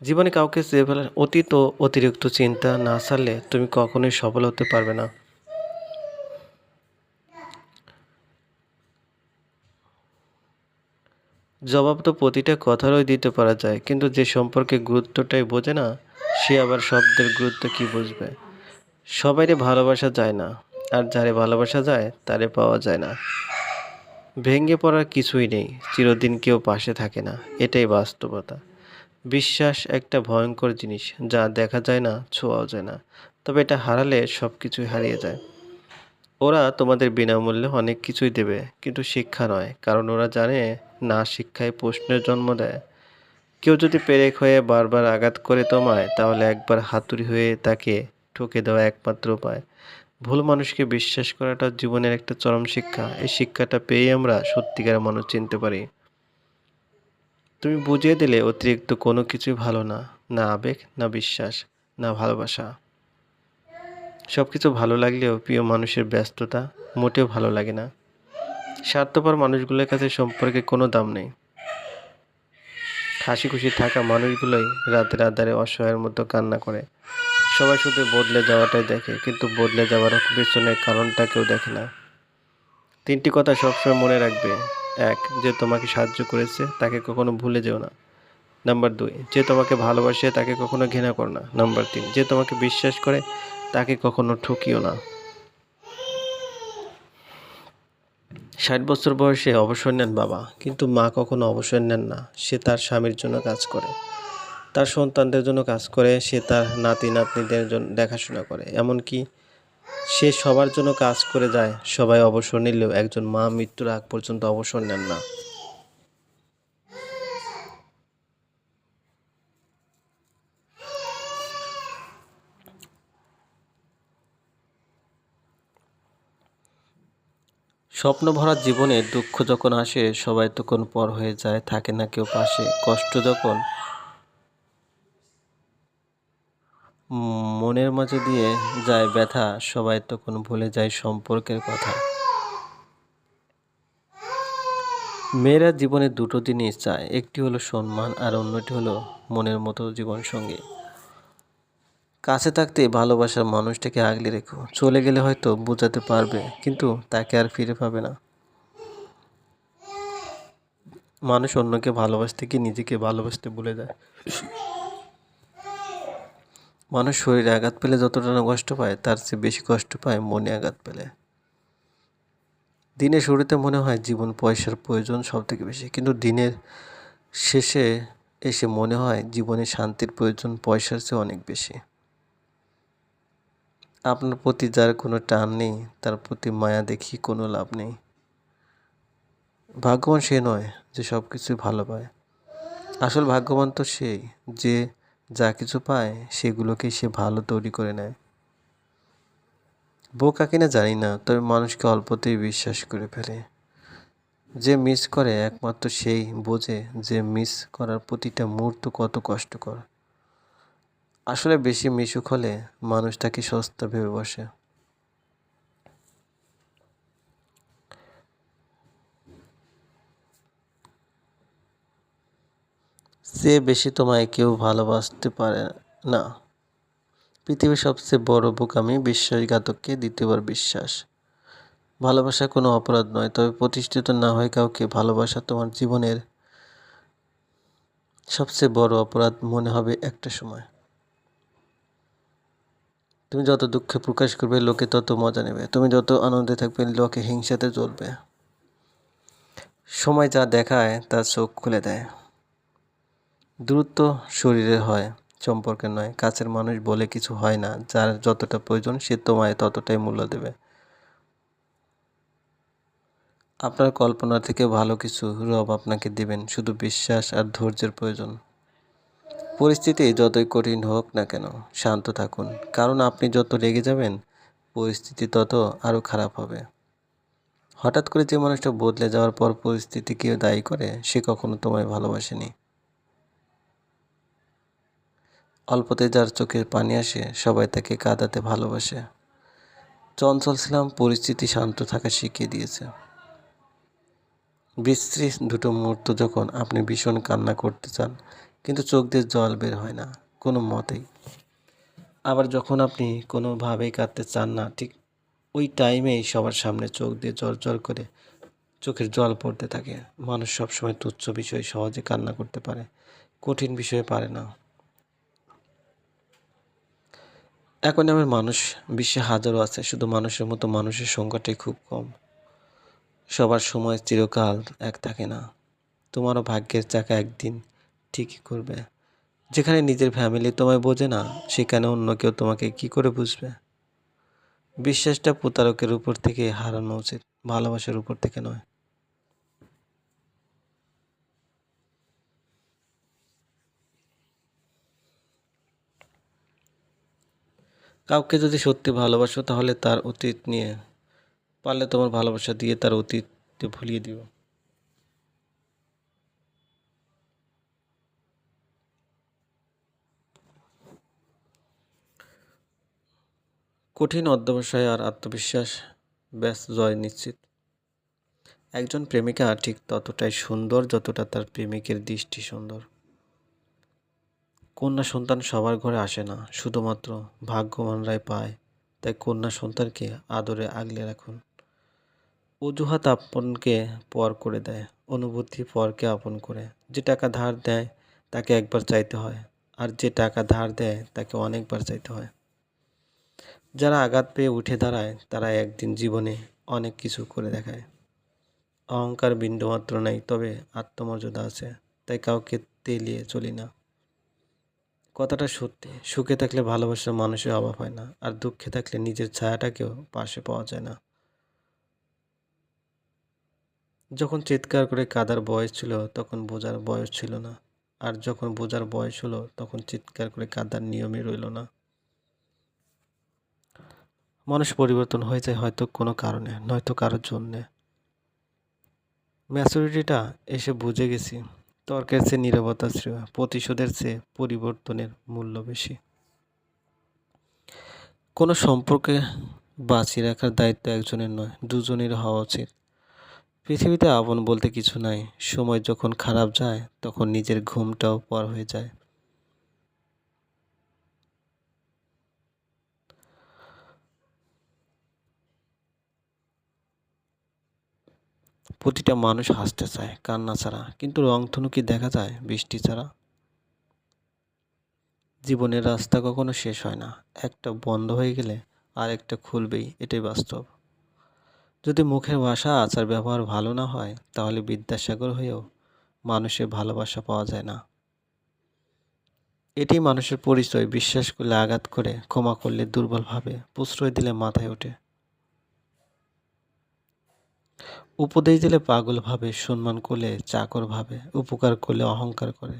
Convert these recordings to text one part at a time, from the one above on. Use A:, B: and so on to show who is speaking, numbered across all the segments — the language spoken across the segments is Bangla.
A: জীবনে কাউকে চেয়ে ফেলার অতীত ও অতিরিক্ত চিন্তা না ছাড়লে তুমি কখনোই সফল হতে পারবে না। জবাব তো প্রতিটা কথারই দিতে পারা যায়, কিন্তু যে সম্পর্কে গুরুত্বটাই বোঝে না, সে আবার শব্দের গুরুত্ব কি বুঝবে? সবাইরে ভালোবাসা যায় না, আর যারে ভালোবাসা যায়, তারে পাওয়া যায় না। ভেঙে পড়ার কিছুই নেই, চিরদিন কেউ পাশে থাকে না, এটাই বাস্তবতা। বিশ্বাস একটা ভয়ঙ্কর জিনিস যা দেখা যায় না, ছোঁয়াও যায় না। তবে এটা হারালে সব কিছুই হারিয়ে যায়। ওরা তোমাদের বিনামূল্যে অনেক কিছুই দেবে, কিন্তু শিক্ষা নয়, কারণ ওরা জানে না শিক্ষায় প্রশ্নের জন্ম দেয়। কেউ যদি পেরেক হয়ে বারবার আঘাত করে তোমায়, তাহলে একবার হাতুড়ি হয়ে তাকে ঠকে দেওয়া একমাত্র উপায়। ভুল মানুষকে বিশ্বাস করাটা জীবনের একটা চরম শিক্ষা। এই শিক্ষাটা পেয়ে আমরা সত্যিকার মানুষ চিনতে পারি। তুমি বুঝিয়ে দিলে অতিরিক্ত কোনো কিছুই ভালো না না আবেগ, না বিশ্বাস, না ভালোবাসা। সব কিছু ভালো লাগলেও প্রিয় মানুষের ব্যস্ততা মোটেও ভালো লাগে না। স্বার্থপর মানুষগুলোর কাছে সম্পর্কে কোনো দাম নেই। হাসি খুশি থাকা মানুষগুলোই রাতের আধারে অসহায়ের মতো কান্না করে। সবাই শুধু বদলে যাওয়াটাই দেখে, কিন্তু বদলে যাওয়ার পেছনের কারণটা কেউ দেখে না। তিনটি কথা সবসময় মনে রাখবে এক, যে তোমাকে সাহায্য করেছে, তাকে কখনো ভুলে যেও না। নাম্বার দুই, যে তোমাকে ভালোবাসে, তাকে কখনো ঘৃণা করো না। নাম্বার তিন, যে তোমাকে বিশ্বাস করে, তাকে কখনো ঠকিও না। ষাট বছর বয়সে অবসর নেন বাবা, কিন্তু মা কখনো অবসর নেন না। সে তার স্বামীর জন্য কাজ করে। তার সন্তানদের জন্য কাজ করে, সে তার নাতি নাতনিদের জন্য দেখাশোনা করে। এমনকি সে সবার জন্য কাজ করে যায়, সবাই অবসর নিলেও একজন মা মৃত্যুর আগ পর্যন্ত অবসর নেন না। স্বপ্ন ভরা জীবনে দুঃখ যখন আসে, সবাই তখন পর হয়ে যায়, থাকে না কেউ পাশে। কষ্ট যখন মনের মাঝে দিয়ে যায় ব্যথা, সবাই তখন ভুলে যায় সম্পর্কের কথা। মেয়েরা জীবনে দুটো জিনিস চায়, একটি হলো সম্মান আর অন্যটি হলো মনের মতো জীবন সঙ্গী কাছে থাকতে ভালোবাসার মানুষটাকে আগলে রেখো, চলে গেলে হয়তো বোঝাতে পারবে, কিন্তু তাকে আর ফিরে পাবে না। মানুষ অন্যকে ভালোবাসতে গিয়ে নিজেকে ভালোবাসতে ভুলে যায়? মানুষ শরীরে আঘাত পেলে যতটা না কষ্ট পায়, তার চেয়ে বেশি কষ্ট পায় মনে আঘাত পেলে। দিনের শুরুতে মনে হয় জীবন পয়সার প্রয়োজন সব থেকে বেশি, কিন্তু দিনের শেষে এসে মনে হয় জীবনে শান্তির প্রয়োজন পয়সার চেয়ে অনেক বেশি। আপনার প্রতি যার কোনো টান নেই, তার প্রতি মায়া দেখি কোনো লাভ নেই। ভাগ্যবান সে নয় যে সব কিছুই ভালো পায়। আসল ভাগ্যবান তো সেই যে যা কিছু পায় সেগুলোকে সে ভালো তৈরি করে নেয়। বোকা কিনা জানি না, তবে মানুষকে অল্পতেই বিশ্বাস করে ফেলে। যে মিস করে একমাত্র সেই বোঝে যে মিস করার প্রতিটা মুহূর্ত কত কষ্টকর। আসলে বেশি মিশুক হলে মানুষ তাকে সস্তা ভেবে বসে। সে বেশি তোমায় কেউ ভালোবাসতে পারে না। পৃথিবীর সবচেয়ে বড় বোকামি বিশ্বাসঘাতককে দ্বিতীয়বার বিশ্বাস। ভালোবাসা কোনো অপরাধ নয়, তবে প্রতিষ্ঠিত না হয়ে কাউকে ভালোবাসা তোমার জীবনের সবচেয়ে বড় অপরাধ মনে হবে একটা সময়। তুমি যত দুঃখে প্রকাশ করবে, লোকে তত মজা নেবে। তুমি যত আনন্দে থাকবে, লোকে হিংসাতে চলবে সময় যা দেখায়, তা চোখ খুলে দেয়। দ্রুত শরীরে হয়, সম্পর্কে নয়। কাছের মানুষ বলে কিছু হয় না, যার যতটা প্রয়োজন সে তোমায় ততটাই মূল্য দেবে। আপনার কল্পনা থেকে ভালো কিছু রব আপনাকে দিবেন, শুধু বিশ্বাস আর ধৈর্যের প্রয়োজন। পরিস্থিতি যতই কঠিন হোক না কেন, শান্ত থাকুন। কারণ আপনি যত রেগে যাবেন, পরিস্থিতি তত আরও খারাপ হবে। হঠাৎ করে যে মানুষটা বদলে যাওয়ার পর পরিস্থিতিকে দায়ী করে, সে কখনো তোমায় ভালোবাসেনি। অল্পতে যার চোখের পানি আসে, সবাই তাকে কাঁদাতে ভালোবাসে। চঞ্চল ছিলাম, পরিস্থিতি শান্ত থাকা শিখিয়ে দিয়েছে। বিশ্রী দুটো মুহূর্ত যখন আপনি ভীষণ কান্না করতে চান, কিন্তু চোখ দিয়ে জল বের হয় না, কোনো মতেই। আবার যখন আপনি কোনোভাবেই কাঁদতে চান না, ঠিক ওই টাইমেই সবার সামনে চোখ দিয়ে জল জল করে চোখের জল পড়তে থাকে। মানুষ সবসময় তুচ্ছ বিষয়ে সহজে কান্না করতে পারে, কঠিন বিষয়ে পারে না। এখন আমার মানুষ, বিশ্বে হাজারো আছে, শুধু মানুষের মতো মানুষের সংখ্যাটাই খুব কম। সবার সময় চিরকাল এক থাকে না। তোমারও ভাগ্যের চাকা একদিন ঠিকই করবে। যেখানে নিজের ফ্যামিলি তোমায় বোঝে না, সেখানে অন্য কেউ তোমাকে কি করে বুঝবে? বিশ্বাসটা প্রতারকের উপর থেকে হারানো উচিত, ভালোবাসার উপর থেকে নয়। কাউকে যদি সত্যি ভালোবাসো, তাহলে তার অতীত নিয়ে পারলে তোমার ভালোবাসা দিয়ে তার অতীতকে ভুলিয়ে দিও। কঠিন অধ্যবসায় আর আত্মবিশ্বাস, ব্যাস, জয় নিশ্চিত। একজন প্রেমিকা ঠিক ততটাই সুন্দর যতটা তার প্রেমিকের দৃষ্টি সুন্দর। কন্যা সন্তান সবার ঘরে আসে না, শুধুমাত্র ভাগ্যবানরাই পায়। তাই কন্যা সন্তানকে আদরে আগলে রাখুন। অজুহাত আপনকে পর করে দেয়, অনুভূতি পরকে আপন করে। যে টাকা ধার দেয়, তাকে একবার চাইতে হয়। আর যে টাকা ধার দেয়, তাকে অনেকবার চাইতে হয়। যারা আঘাত পেয়ে উঠে দাঁড়ায়, তারা একদিন জীবনে অনেক কিছু করে দেখায়। অহংকার বিন্দুমাত্র নাই, তবে আত্মমর্যাদা আছে। তাই কাউকে তেলিয়ে চলি না। কথাটা সত্যি। সুখে থাকলে ভালোবাসার মানুষের অভাব হয় না, আর দুঃখে থাকলে নিজের ছায়াটাকেও পাশে পাওয়া যায় না। যখন চিৎকার করে কাদার বয়স ছিল, তখন বোঝার বয়স ছিল না, আর যখন বোঝার বয়স হলো, তখন চিৎকার করে কাদার নিয়মই রইল না। মানুষ পরিবর্তন হয়ে যায় হয়তো কোনো কারণে, নয়তো কারোর জন্যে। ম্যাচুরিটিটা এসে বুঝে গেছি। তর্কের চেয়ে নিরবতা শ্রেয়, প্রতিশোধের চেয়ে পরিবর্তনের মূল্য বেশি। কোনো সম্পর্কে বাঁচিয়ে রাখার দায়িত্ব একজনের নয়, দুজনের হওয়া উচিত। পৃথিবীতে আপন বলতে কিছু নাই, সময় যখন খারাপ যায়, তখন নিজের ঘুমটাও পর হয়ে যায়। প্রতিটা মানুষ হাসতে চায়, কান্না ছাড়া। কিন্তু রংধনু কি দেখা যায় বৃষ্টি ছাড়া? জীবনের রাস্তা কখনো শেষ হয় না। একটা বন্ধ হয়ে গেলে আর একটা খুলবেই, এটাই বাস্তব। যদি মুখের ভাষা, আচার, ব্যবহার ভালো না হয়, তাহলে বিদ্যাসাগর হয়েও মানুষের ভালোবাসা পাওয়া যায় না। এটি মানুষের পরিচয়, বিশ্বাস করলে আঘাত করে, ক্ষমা করলে দুর্বলভাবে প্রশ্রয় দিলে মাথায় ওঠে। উপদেশ দিলে পাগল ভাবে, সম্মান করলে চাকর ভাবে, উপকার করলে অহংকার করে।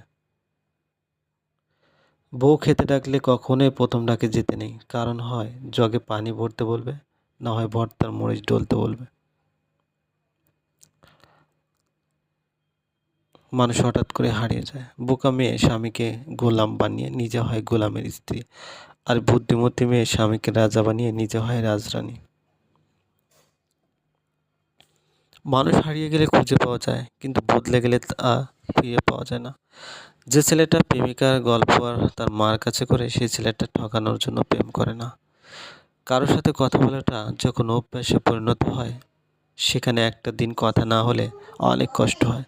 A: বউ খেতে ডাকলে কখনোই প্রথম ডাকে যেতে নেই, কারণ হয় জগে পানি ভরতে বলবে, না হয় ভর্তার মরিচ ডলতে বলবে। মানুষ হঠাৎ করে হারিয়ে যায়। বোকা মেয়ে স্বামীকে গোলাম বানিয়ে, নিজে হয় গোলামের স্ত্রী। আর বুদ্ধিমতী মেয়ে স্বামীকে রাজা বানিয়ে, নিজে হয় রাজরানী। মানুষ হারিয়ে গেলে খুঁজে পাওয়া যায়, কিন্তু বদলে গেলে তা ফিরে পাওয়া যায় না। যে ছেলেটা প্রেমিকার গল্প আর তার মার কাছে করে সেই ছেলেটা ঠকানোর জন্য প্রেম করে না। কারোর সাথে কথা বলাটা যখন অভ্যাসে পরিণত হয়, সেখানে একটা দিন কথা না হলে অনেক কষ্ট হয়।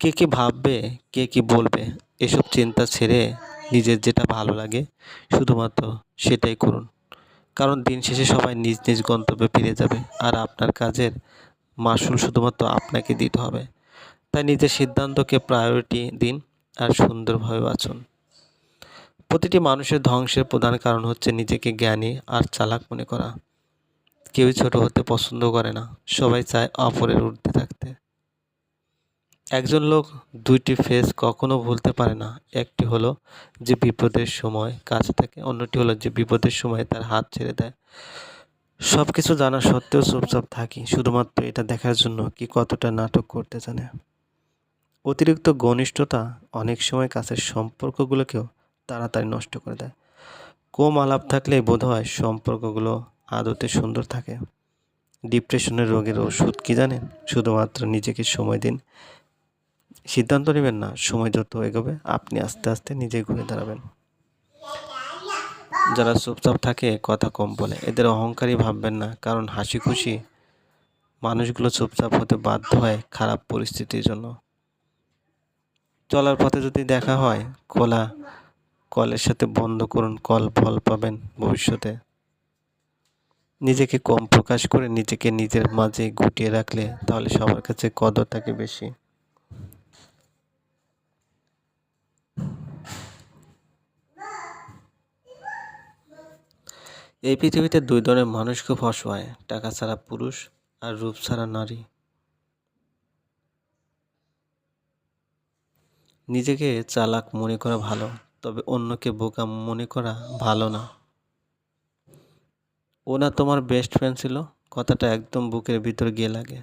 A: কে কী ভাববে, কে কী বলবে, এসব চিন্তা ছেড়ে নিজের যেটা ভালো লাগে শুধুমাত্র সেটাই করুন। কারণ দিন শেষে সবাই নিজ নিজ গন্তব্যে ফিরে যাবে, আর আপনার কাজের মাসুল শুধুমাত্র আপনাকে দিতে হবে। তাই নিজের সিদ্ধান্তকে প্রায়োরিটি দিন আর সুন্দরভাবে বাঁচুন। প্রতিটি মানুষের ধ্বংসের প্রধান কারণ হচ্ছে নিজেকে জ্ঞানী আর চালাক মনে করা। কেউই ছোট হতে পছন্দ করে না, সবাই চায় অপরের ঊর্ধ্বে থাকতে। একজন লোক দুইটি ফেস কখনো ভুলতে পারে না, একটি হলো যে বিপদের সময় কাছে থাকে, অন্যটি হলো যে বিপদের সময় তার হাত ছেড়ে দেয়। সব কিছু জানা সত্ত্বেও চুপচাপ থাকি, শুধুমাত্র এটা দেখার জন্য কি কতটা নাটক করতে জানে। অতিরিক্ত ঘনিষ্ঠতা অনেক সময় কাছের সম্পর্কগুলোকেও তাড়াতাড়ি নষ্ট করে দেয়। কম আলাপ থাকলে বোধ হয় সম্পর্কগুলো আদতে সুন্দর থাকে। ডিপ্রেশনের রোগের ওষুধ কি জানেন? শুধুমাত্র নিজেকে সময় দিন। সিদ্ধান্ত নেবেন না, সময় যত এগোবে, আপনি আস্তে আস্তে নিজে ঘুরে দাঁড়াবেন। যারা চুপচাপ থাকে, কথা কম বলে। এদের অহংকারী ভাববেন না, কারণ হাসি খুশি মানুষগুলো চুপচাপ হতে বাধ্য হয় খারাপ পরিস্থিতির জন্য। চলার পথে যদি দেখা হয়, খোলা কলের সাথে বন্ধ করুন, কল ফল পাবেন ভবিষ্যতে। নিজেকে কম প্রকাশ করে নিজেকে নিজের মাঝে গুটিয়ে রাখলে তাহলে সবার কাছে কদর থাকে বেশি। এই পৃথিবীতে দুই ধরনের মানুষ খুব অসহায়, টাকা ছাড়া পুরুষ আর রূপ ছাড়া নারী। নিজেকে চালাক মনে করা ভালো, তবে অন্যকে বোকা মনে করা ভালো না। ও না তোমার বেস্ট ফ্রেন্ড ছিল, কথাটা একদম বুকের ভিতর গিয়ে লাগে।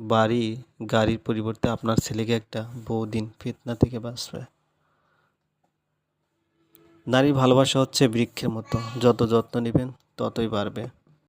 A: বাড়ি, গাড়ির পরিবর্তে আপনার ছেলেকে একটা বহুদিন ফিতনা থেকে বাঁচবে। নারীর ভালোবাসা হচ্ছে বৃক্ষের মতো। যত যত্ন নেবেন ততই বাড়বে।